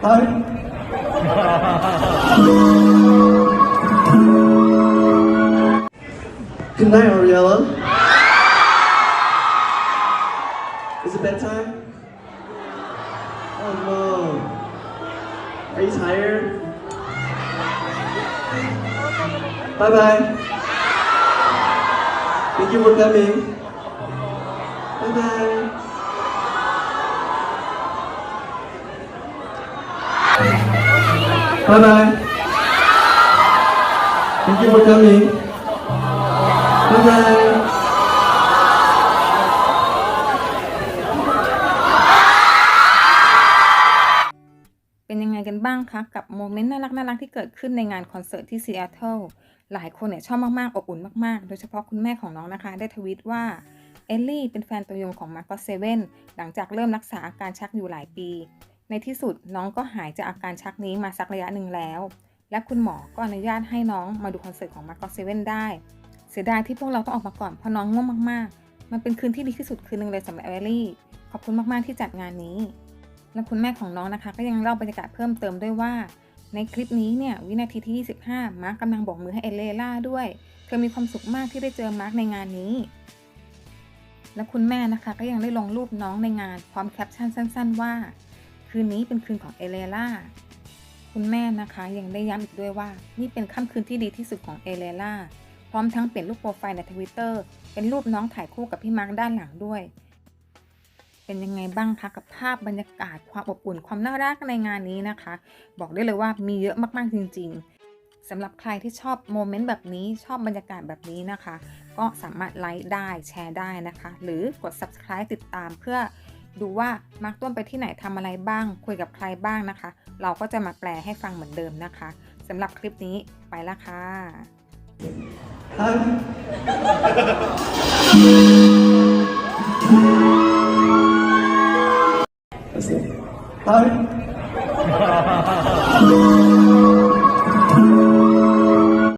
Good night, Ariella. Is it bedtime? Oh no. Are you tired? Bye bye. Thank you for coming. Bye bye. Bye bye. Thank you for coming. Bye bye. เป็นยังไงกันบ้างคะ กับโมเมนต์น่ารักน่ารักที่เกิดขึ้นในงานคอนเสิร์ตที่ซีแอตเทิลหลายคนเนี่ยชอบมาก ๆ อบอุ่นมาก ๆ โดยเฉพาะคุณแม่ของน้องนะคะ ได้ทวีตว่า เอลลี่เป็นแฟนตัวยงของมาร์กเซเว่นหลังจากเริ่มรักษาอาการชักอยู่หลายปี ในที่สุดน้องก็หายจากอาการชักนี้มาสักระยะหนึ่งแล้ว และคุณหมอก็อนุญาตให้น้องมาดูคอนเสิร์ตของมาร์กเซเว่นได้ เสียดายที่พวกเราต้องออกมาก่อนเพราะน้องง่วงมากๆ มันเป็นคืนที่ดีที่สุดคืนหนึ่งเลยสำหรับเอลลี่ ขอบคุณมากๆที่จัดงานนี้ และคุณแม่ของน้องนะคะ ก็ยังเล่าบรรยากาศเพิ่มเติมด้วยว่า ในคลิปนี้เนี่ยวินาทีที่ 25 มาร์กกำลังบอกมือให้เอเลล่าด้วย เธอมีความสุขมากที่ได้เจอมาร์กในงานนี้และคุณแม่นะคะก็ยังได้ลงรูปน้องในงานพร้อมแคปชั่นสั้น ๆ ว่า คืนนี้เป็นคืนของเอเลล่า คุณแม่นะคะยังได้ย้ำอีกด้วยว่า นี่เป็นค่ำคืนที่ดีที่สุดของเอเลล่า พร้อมทั้งเปลี่ยนรูปโปรไฟล์ในทวิตเตอร์เป็นรูปน้องถ่ายคู่กับพี่มาร์กด้านหลังด้วย เป็นยังไงบ้างคะกับภาพบรรยากาศความอบอุ่นความน่ารักในงานนี้นะคะ บอกได้เลยว่ามีเยอะมากๆจริง ๆสำหรับใครที่ชอบโมเมนต์แบบนี้ชอบบรรยากาศแบบนี้นะคะ ก็สามารถไลค์ได้แชร์ได้นะคะ หรือกด subscribe ติดตามเพื่อ ดูว่ามาร์กต้นไปที่ไหนทำอะไรบ้าง คุยกับใครบ้างนะคะ เราก็จะมาแปลให้ฟังเหมือนเดิมนะคะสำหรับคลิปนี้ไปละค่ะ Hi. Hi.